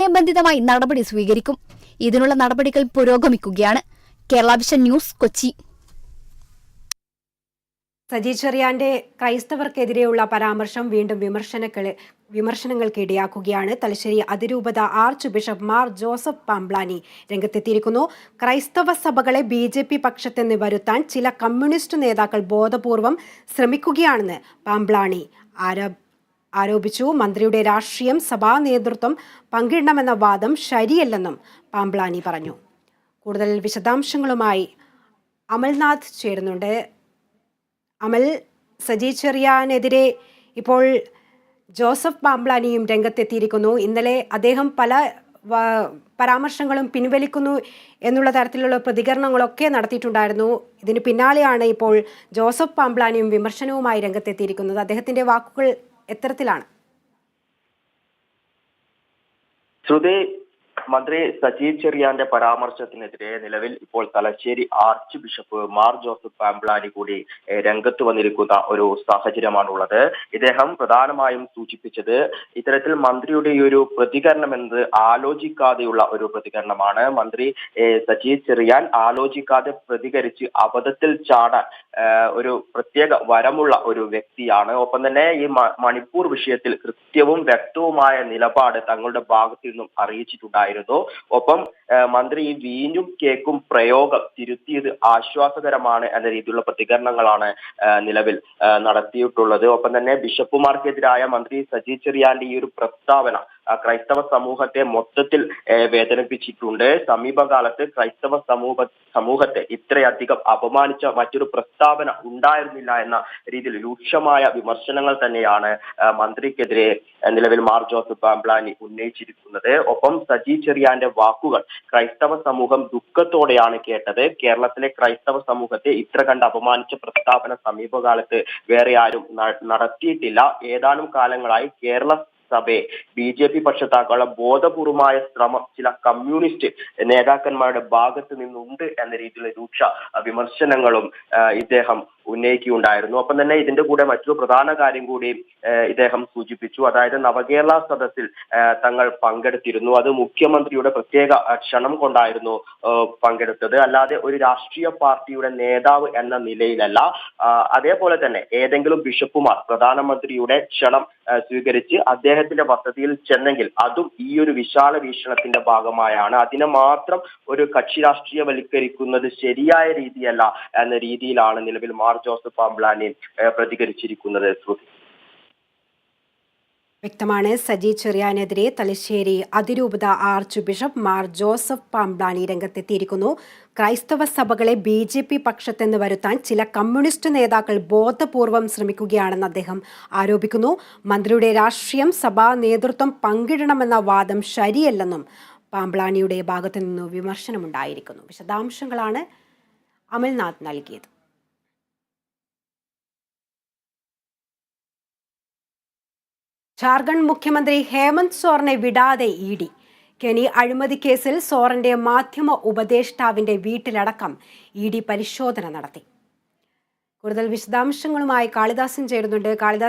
സമയബന്ധിതമായി നടപടി സ്വീകരിക്കും. ഇതിനുള്ള നടപടികൾ പുരോഗമിക്കുകയാണ്. Kerala vision news Kochi. Saji ചെറിയാന്റെ ക്രൈസ്തവർക്കെതിരെയുള്ള പരാമർശം വീണ്ടും വിമർശനങ്ങളെ വിമർശനങ്ങൾക്ക് ഇടയാക്കുകയാണ്. തലശ്ശേരി അതിരൂപത arch bishop Mar Joseph Pamplany രംഗത്തെത്തിയിരിക്കുന്നു. ക്രൈസ്തവ സഭകളെ ബി ജെ പി പക്ഷത്തെന്ന് വരുത്താൻ ചില കമ്മ്യൂണിസ്റ്റ് നേതാക്കൾ ബോധപൂർവം ശ്രമിക്കുകയാണെന്ന് പാംബ്ലാനി ആരോ ആരോപിച്ചു. മന്ത്രിയുടെ രാഷ്ട്രീയം സഭാ നേതൃത്വം പങ്കിടണമെന്ന വാദം ശരിയല്ലെന്നും പാംബ്ലാനി പറഞ്ഞു. കൂടുതൽ വിശദാംശങ്ങളുമായി അമൽനാഥ് ചേരുന്നുണ്ട്. അമൽ സജി ചെറിയാനെതിരെ ഇപ്പോൾ ജോസഫ് പാംബ്ലാനിയും രംഗത്തെത്തിയിരിക്കുന്നു. ഇന്നലെ അദ്ദേഹം പല പരാമർശങ്ങളും പിൻവലിക്കുന്നു എന്നുള്ള തരത്തിലുള്ള പ്രതികരണങ്ങളൊക്കെ നടത്തിയിട്ടുണ്ടായിരുന്നു. ഇതിന് പിന്നാലെയാണ് ഇപ്പോൾ ജോസഫ് പാംബ്ലാനിയും വിമർശനവുമായി രംഗത്തെത്തിയിരിക്കുന്നത്. അദ്ദേഹത്തിന്റെ വാക്കുകൾ എത്തരത്തിലാണ്? ശ്രുതി മന്ത്രി സജീവ് ചെറിയാന്റെ പരാമർശത്തിനെതിരെ നിലവിൽ ഇപ്പോൾ Thalassery arch bishop Mar Joseph Pamplany കൂടി രംഗത്ത് വന്നിരിക്കുന്ന ഒരു സാഹചര്യമാണുള്ളത്. ഇദ്ദേഹം പ്രധാനമായും സൂചിപ്പിച്ചത് ഇത്തരത്തിൽ മന്ത്രിയുടെ ഒരു പ്രതികരണം എന്നത് ആലോചിക്കാതെയുള്ള ഒരു പ്രതികരണമാണ്. മന്ത്രി സജീവ് ചെറിയാൻ ആലോചിക്കാതെ പ്രതികരിച്ച് അബദ്ധത്തിൽ ചാടാൻ ഒരു പ്രത്യേക വരമുള്ള ഒരു വ്യക്തിയാണ്. ഒപ്പം തന്നെ ഈ മണിപ്പൂർ വിഷയത്തിൽ കൃത്യവും വ്യക്തവുമായ നിലപാട് തങ്ങളുടെ ഭാഗത്തു നിന്നും അറിയിച്ചിട്ടുണ്ടായിരുന്നു ഒപ്പം മന്ത്രി ഈ വീഞ്ഞും കേക്കും പ്രയോഗം തിരുത്തിയത് ആശ്വാസകരമാണ് എന്ന രീതിയിലുള്ള പ്രതികരണങ്ങളാണ് നിലവിൽ നടത്തിയിട്ടുള്ളത്. ഒപ്പം തന്നെ ബിഷപ്പുമാർക്കെതിരായ മന്ത്രി സജി ചെറിയാന്റെ ഈ ഒരു പ്രസ്താവന ക്രൈസ്തവ സമൂഹത്തെ മൊത്തത്തിൽ വേദനിപ്പിച്ചിട്ടുണ്ട്. സമീപകാലത്ത് ക്രൈസ്തവ സമൂഹ സമൂഹത്തെ ഇത്രയധികം അപമാനിച്ച മറ്റൊരു പ്രസ്താവന ഉണ്ടായിരുന്നില്ല എന്ന രീതിയിൽ രൂക്ഷമായ വിമർശനങ്ങൾ തന്നെയാണ് മന്ത്രിക്കെതിരെ നിലവിൽ മാർ ജോസഫ് പാംബ്ലാനി ഉന്നയിച്ചിരിക്കുന്നത്. ഒപ്പം സജി ചെറിയാന്റെ വാക്കുകൾ ക്രൈസ്തവ സമൂഹം ദുഃഖത്തോടെയാണ് കേട്ടത്. കേരളത്തിലെ ക്രൈസ്തവ സമൂഹത്തെ ഇത്ര കണ്ട് അപമാനിച്ച പ്രസ്താവന സമീപകാലത്ത് വേറെ ആരും നടത്തിയിട്ടില്ല. ഏതാനും കാലങ്ങളായി കേരള സഭയെ. ബി ജെ പി പക്ഷത്താക്കാനുള്ള ബോധപൂർവമായ ശ്രമം ചില കമ്മ്യൂണിസ്റ്റ് നേതാക്കന്മാരുടെ ഭാഗത്ത് നിന്നുണ്ട് എന്ന രീതിയിലുള്ള രൂക്ഷ വിമർശനങ്ങളും ഇദ്ദേഹം ഉന്നയിക്കുകയുണ്ടായിരുന്നു. ഒപ്പം തന്നെ ഇതിന്റെ കൂടെ മറ്റൊരു പ്രധാന കാര്യം കൂടി ഇദ്ദേഹം സൂചിപ്പിച്ചു. അതായത് നവകേരള സദസ്സിൽ തങ്ങൾ പങ്കെടുത്തിരുന്നു. അത് മുഖ്യമന്ത്രിയുടെ പ്രത്യേക ക്ഷണം കൊണ്ടായിരുന്നു പങ്കെടുത്തത്. അല്ലാതെ ഒരു രാഷ്ട്രീയ പാർട്ടിയുടെ നേതാവ് എന്ന നിലയിലല്ല. അതേപോലെ തന്നെ ഏതെങ്കിലും ബിഷപ്പുമാർ പ്രധാനമന്ത്രിയുടെ ക്ഷണം സ്വീകരിച്ച് അദ്ദേഹത്തിന്റെ വസതിയിൽ ചെന്നെങ്കിൽ അതും ഈ ഒരു വിശാല വീക്ഷണത്തിന്റെ ഭാഗമായാണ്. അതിനെ മാത്രം ഒരു കക്ഷി രാഷ്ട്രീയവൽക്കരിക്കുന്നത് ശരിയായ രീതിയല്ല എന്ന രീതിയിലാണ് നിലവിൽ മാർ ജോസഫ് പാംബ്ലാനി ആഹ് പ്രതികരിച്ചിരിക്കുന്നത് ശ്രുതി. വ്യക്തമാണ്. സജി ചെറിയാനെതിരെ തലശ്ശേരി അതിരൂപത arch bishop Mar Joseph Pamplany രംഗത്തെത്തിയിരിക്കുന്നു. ക്രൈസ്തവ സഭകളെ ബി ജെ പി പക്ഷത്തെന്ന് വരുത്താൻ ചില കമ്മ്യൂണിസ്റ്റ് നേതാക്കൾ ബോധപൂർവം ശ്രമിക്കുകയാണെന്ന് അദ്ദേഹം ആരോപിക്കുന്നു. മന്ത്രിയുടെ രാഷ്ട്രീയം സഭാ നേതൃത്വം പങ്കിടണമെന്ന വാദം ശരിയല്ലെന്നും പാംബ്ലാനിയുടെ ഭാഗത്തു നിന്നു വിമർശനമുണ്ടായിരിക്കുന്നു. വിശദാംശങ്ങളാണ് അമൽനാഥ് നൽകിയത്. ജാർഖണ്ഡ് മുഖ്യമന്ത്രി ഹേമന്ത് സോറിനെ വിടാതെ ഇ ഡി. കെനി അഴിമതി കേസിൽ സോറിന്റെ മാധ്യമ ഉപദേഷ്ടാവിന്റെ വീട്ടിലടക്കം ഇ ഡി പരിശോധന നടത്തി. കൂടുതൽ വിശദാംശങ്ങളുമായി കാളിദാസൻ ചേരുന്നുണ്ട്. കാളിദാസ്